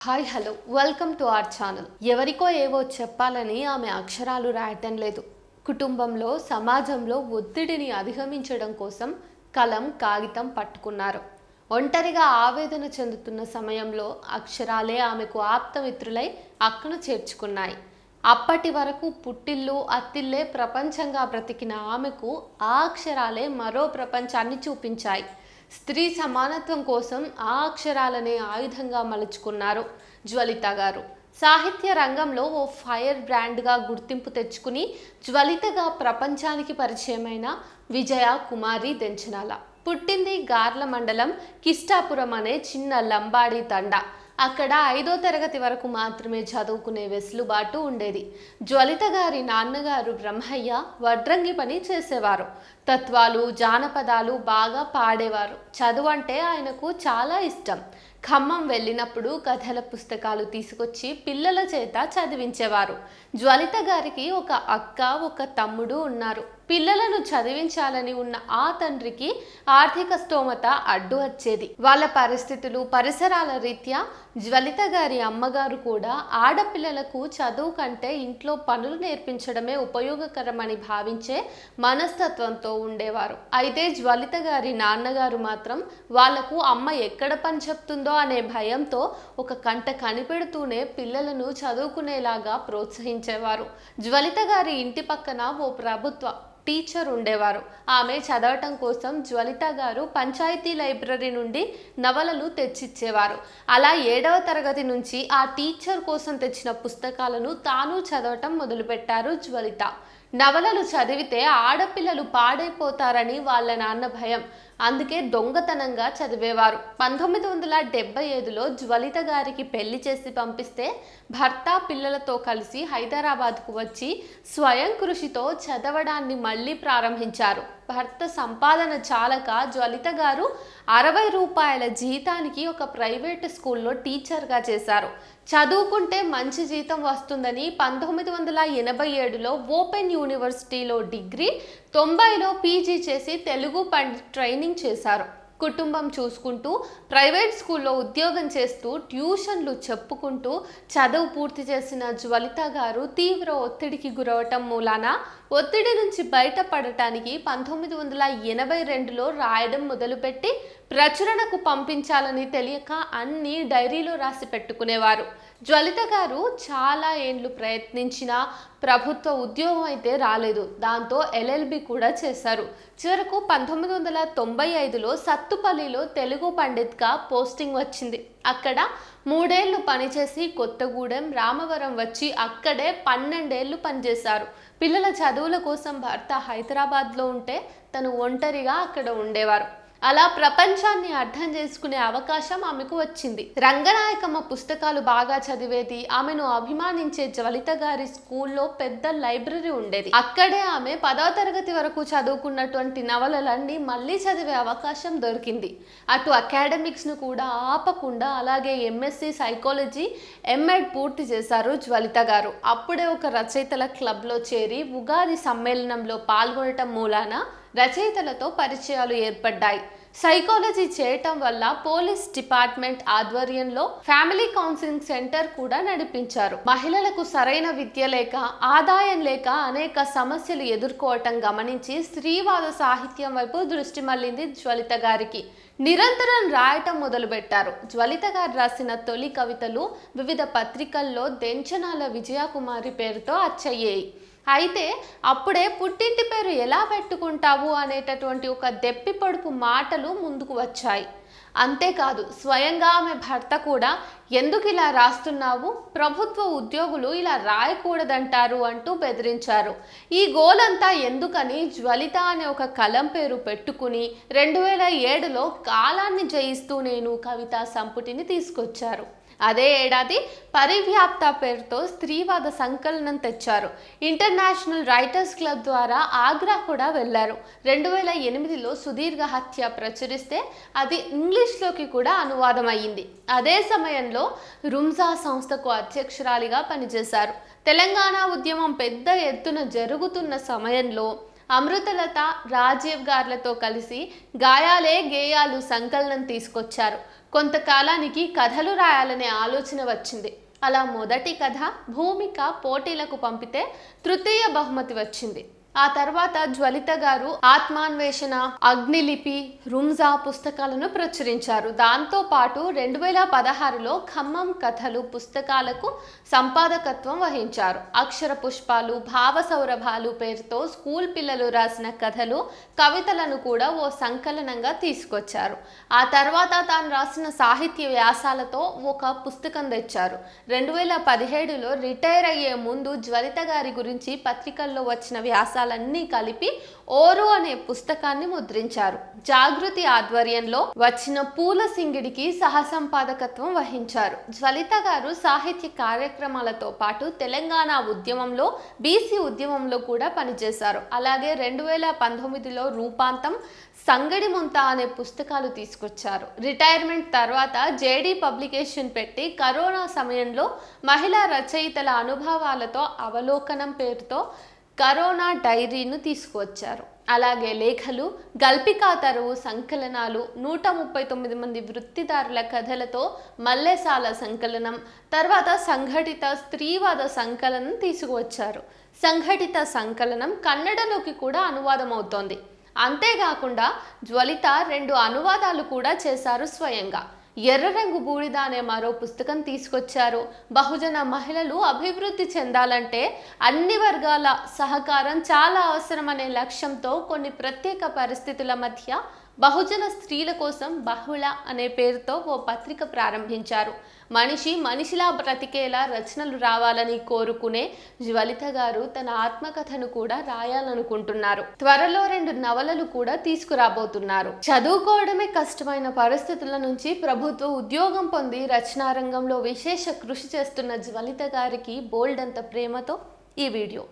Hi hello. Welcome to our channel. ఎవరికో ఏవో చెప్పాలని ఆమె అక్షరాలు రాయటం లేదు. కుటుంబంలో సమాజంలో ఒత్తిడిని అధిగమించడం కోసం కలం కాగితం పట్టుకున్నారు. ఒంటరిగా ఆవేదన చెందుతున్న సమయంలో అక్షరాలే ఆమెకు ఆప్తమిత్రులై అక్కను చేర్చుకున్నాయి. అప్పటి వరకు పుట్టిల్లు అత్తిల్లే ప్రపంచంగా బ్రతికిన ఆమెకు ఆ అక్షరాలే మరో ప్రపంచాన్ని చూపించాయి. స్త్రీ సమానత్వం కోసం ఆ అక్షరాలనే ఆయుధంగా మలుచుకున్నారు జ్వలిత గారు. సాహిత్య రంగంలో ఓ ఫైర్ బ్రాండ్గా గుర్తింపు తెచ్చుకుని జ్వలితగా ప్రపంచానికి పరిచయమైన విజయ కుమారి దెంచనాల. పుట్టింది గార్ల మండలం కిష్టాపురం అనే చిన్న లంబాడి తండ. అక్కడ ఐదో తరగతి వరకు మాత్రమే చదువుకునే వెసులుబాటు ఉండేది. జ్వలిత గారి నాన్నగారు బ్రహ్మయ్య వడ్రంగి పని చేసేవారు. తత్వాలు జానపదాలు బాగా పాడేవారు. చదువు అంటే ఆయనకు చాలా ఇష్టం. ఖమ్మం వెళ్ళినప్పుడు కథల పుస్తకాలు తీసుకొచ్చి పిల్లల చేత చదివించేవారు. జ్వలిత గారికి ఒక అక్క ఒక తమ్ముడు ఉన్నారు. పిల్లలను చదివించాలని ఉన్న ఆ తండ్రికి ఆర్థిక స్తోమత అడ్డు వచ్చేది. వాళ్ళ పరిస్థితులు పరిసరాల రీత్యా జ్వలిత గారి అమ్మగారు కూడా ఆడపిల్లలకు చదువు కంటే ఇంట్లో పనులు నేర్పించడమే ఉపయోగకరమని భావించే మనస్తత్వంతో ఉండేవారు. అయితే జ్వలిత గారి నాన్నగారు మాత్రం వాళ్ళకు అమ్మ ఎక్కడ పని చెప్తుందో అనే భయంతో ఒక కంట కనిపెడుతూనే పిల్లలను చదువుకునేలాగా ప్రోత్సహించేవారు. జ్వలిత గారి ఇంటి పక్కన ఓ ప్రభుత్వ టీచర్ ఉండేవారు. ఆమె చదవటం కోసం జ్వలిత గారు పంచాయతీ లైబ్రరీ నుండి నవలలు తెచ్చిచ్చేవారు. అలా ఏడవ తరగతి నుంచి ఆ టీచర్ కోసం తెచ్చిన పుస్తకాలను తాను చదవటం మొదలుపెట్టారు జ్వలిత. నవలలు చదివితే ఆడపిల్లలు పాడైపోతారని వాళ్ళ నాన్న భయం. అందుకే దొంగతనంగా చదివేవారు. పంతొమ్మిది వందల డెబ్బై ఐదులో జ్వలిత గారికి పెళ్ళి చేసి పంపిస్తే భర్త పిల్లలతో కలిసి హైదరాబాద్కు వచ్చి స్వయం కృషితో చదవడాన్ని మళ్ళీ ప్రారంభించారు. భర్త సంపాదన చాలక జ్వలిత గారు అరవై రూపాయల జీతానికి ఒక ప్రైవేట్ స్కూల్లో టీచర్గా చేశారు. చదువుకుంటే మంచి జీతం వస్తుందని పంతొమ్మిది వందల ఎనభై ఏడులో ఓపెన్ యూనివర్సిటీలో డిగ్రీ తొంభైలో పీజీ చేసి తెలుగు పండిట్ ట్రైనింగ్ చేశారు. కుటుంబం చూసుకుంటూ ప్రైవేట్ స్కూల్లో ఉద్యోగం చేస్తూ ట్యూషన్లు చెప్పుకుంటూ చదువు పూర్తి చేసిన జ్వలిత గారు తీవ్ర ఒత్తిడికి గురవటం మూలాన ఒత్తిడి నుంచి బయటపడటానికి పంతొమ్మిది వందల ఎనభై రెండులో రాయడం మొదలుపెట్టి ప్రచురణకు పంపించాలని తెలియక అన్ని డైరీలో రాసి పెట్టుకునేవారు. జ్వలిత గారు చాలా ఏండ్లు ప్రయత్నించినా ప్రభుత్వ ఉద్యోగం అయితే రాలేదు. దాంతో ఎల్ఎల్బి కూడా చేశారు. చివరకు పంతొమ్మిది వందల తొంభై ఐదులో సత్తుపల్లిలో తెలుగు పండిత్గా పోస్టింగ్ వచ్చింది. అక్కడ మూడేళ్ళు పనిచేసి కొత్తగూడెం రామవరం వచ్చి అక్కడే పన్నెండేళ్ళు పనిచేశారు. పిల్లల చదువుల కోసం భర్త హైదరాబాద్లో ఉంటే తను ఒంటరిగా అక్కడ ఉండేవారు. అలా ప్రపంచాన్ని అర్థం చేసుకునే అవకాశం ఆమెకు వచ్చింది. రంగనాయకమ్మ పుస్తకాలు బాగా చదివేది ఆమెను అభిమానించే జ్వలిత గారి స్కూల్లో పెద్ద లైబ్రరీ ఉండేది. అక్కడే ఆమె పదవ తరగతి వరకు చదువుకున్నటువంటి నవలలన్నీ మళ్ళీ చదివే అవకాశం దొరికింది. అటు అకాడమిక్స్ను కూడా ఆపకుండా అలాగే ఎంఎస్సి సైకాలజీ ఎంఎడ్ పూర్తి చేశారు జ్వలిత గారు. అప్పుడే ఒక రచయితల క్లబ్లో చేరి ఉగాది సమ్మేళనంలో పాల్గొనటం మూలాన రచయితలతో పరిచయాలు ఏర్పడ్డాయి. సైకాలజీ చేయటం వల్ల పోలీస్ డిపార్ట్మెంట్ ఆధ్వర్యంలో ఫ్యామిలీ కౌన్సిలింగ్ సెంటర్ కూడా నడిపించారు. మహిళలకు సరైన విద్య లేక ఆదాయం లేక అనేక సమస్యలు ఎదుర్కోవటం గమనించి స్త్రీవాద సాహిత్యం వైపు దృష్టి మళ్ళింది జ్వలిత గారికి. నిరంతరం రాయటం మొదలుపెట్టారు. జ్వలిత గారు రాసిన తొలి కవితలు వివిధ పత్రికల్లో దెంచనాల విజయకుమారి పేరుతో అచ్చయ్యాయి. అయితే అప్పుడే పుట్టింటి పేరు ఎలా పెట్టుకుంటావు అనేటటువంటి ఒక దెప్పి పొడుపు మాటలు ముందుకు వచ్చాయి. అంతేకాదు స్వయంగా ఆమె భర్త కూడా ఎందుకు ఇలా రాస్తున్నావు? ప్రభుత్వ ఉద్యోగులు ఇలా రాయకూడదంటారు అంటూ బెదిరించారు. ఈ గోలంతా ఎందుకని జ్వలిత అనే ఒక కలం పేరు పెట్టుకుని రెండు వేల ఏడులో కాలాన్ని జయిస్తూ నేను కవితా సంపుటిని తీసుకొచ్చారు. అదే ఏడాది పరివ్యాప్త పేరుతో స్త్రీవాద సంకలనం తెచ్చారు. ఇంటర్నేషనల్ రైటర్స్ క్లబ్ ద్వారా ఆగ్రా కూడా వెళ్ళారు. రెండు వేల ఎనిమిదిలో సుదీర్ఘ హత్య ప్రచురిస్తే అది ఇంగ్లీష్లోకి కూడా అనువాదం అయ్యింది అదే సమయంలో రుమ్జా సంస్థకు అధ్యక్షురాలిగా పనిచేశారు. తెలంగాణ ఉద్యమం పెద్ద ఎత్తున జరుగుతున్న సమయంలో అమృతలత రాజీవ్ గార్లతో కలిసి గాయాలే గేయాలు సంకలనం తీసుకొచ్చారు. కొంతకాలానికి కథలు రాయాలనే ఆలోచన వచ్చింది. అలా మొదటి కథ భూమిక పోటీలకు పంపితే తృతీయ బహుమతి వచ్చింది. ఆ తర్వాత జ్వలిత గారు ఆత్మాన్వేషణ అగ్నిలిపి రుమ్జా పుస్తకాలను ప్రచురించారు. దాంతో పాటు రెండు వేల పదహారులో ఖమ్మం కథలు పుస్తకాలకు సంపాదకత్వం వహించారు. అక్షర పుష్పాలు భావ సౌరభాలు పేరుతో స్కూల్ పిల్లలు రాసిన కథలు కవితలను కూడా ఓ సంకలనంగా తీసుకొచ్చారు. ఆ తర్వాత తాను రాసిన సాహిత్య వ్యాసాలతో ఒక పుస్తకం తెచ్చారు. రెండు వేల పదిహేడులో రిటైర్ అయ్యే ముందు జ్వలిత గారి గురించి పత్రికల్లో వచ్చిన అంశాలన్నీ కలిపి ఓరు అనే పుస్తకాన్ని ముద్రించారు. జాగృతి ఆధ్వర్యంలో వచ్చిన పూల సింగిడికి సహసంపాదకత్వం వహించారు. జ్వలిత గారు సాహిత్య కార్యక్రమాలతో పాటు తెలంగాణ ఉద్యమంలో బీసీ ఉద్యమంలో కూడా పనిచేశారు. అలాగే రెండు వేల పంతొమ్మిదిలో రూపాంతం సంగడి ముంత అనే పుస్తకాలు తీసుకొచ్చారు. రిటైర్మెంట్ తర్వాత జేడీ పబ్లికేషన్ పెట్టి కరోనా సమయంలో మహిళా రచయితల అనుభవాలతో అవలోకనం పేరుతో కరోనా డైరీను తీసుకువచ్చారు. అలాగే లేఖలు గల్పికా తరువు సంకలనాలు నూట ముప్పై తొమ్మిది మంది వృత్తిదారుల కథలతో మల్లెసాల సంకలనం తర్వాత సంఘటిత స్త్రీవాద సంకలనం తీసుకువచ్చారు. సంఘటిత సంకలనం కన్నడలోకి కూడా అనువాదం అవుతోంది అంతేకాకుండా జ్వలిత రెండు అనువాదాలు కూడా చేశారు స్వయంగా. ఎర్ర రంగు బూడిద అనే మరో పుస్తకం తీసుకొచ్చారు. బహుజన మహిళలు అభివృద్ధి చెందాలంటే అన్ని వర్గాల సహకారం చాలా అవసరం అనే లక్ష్యంతో కొన్ని ప్రత్యేక పరిస్థితుల మధ్య బహుజన స్త్రీల కోసం బహుళ అనే పేరుతో ఓ పత్రిక ప్రారంభించారు. మనిషి మనిషిలా బ్రతికేలా రచనలు రావాలని కోరుకునే జ్వలిత గారు తన ఆత్మకథను కూడా రాయాలనుకుంటున్నారు. త్వరలో రెండు నవలలు కూడా తీసుకురాబోతున్నారు. చదువుకోవడమే కష్టమైన పరిస్థితుల నుంచి ప్రభుత్వ ఉద్యోగం పొంది రచనా రంగంలో విశేష కృషి చేస్తున్న జ్వలిత గారికి బోల్డ్ అంత ప్రేమతో ఈ వీడియో.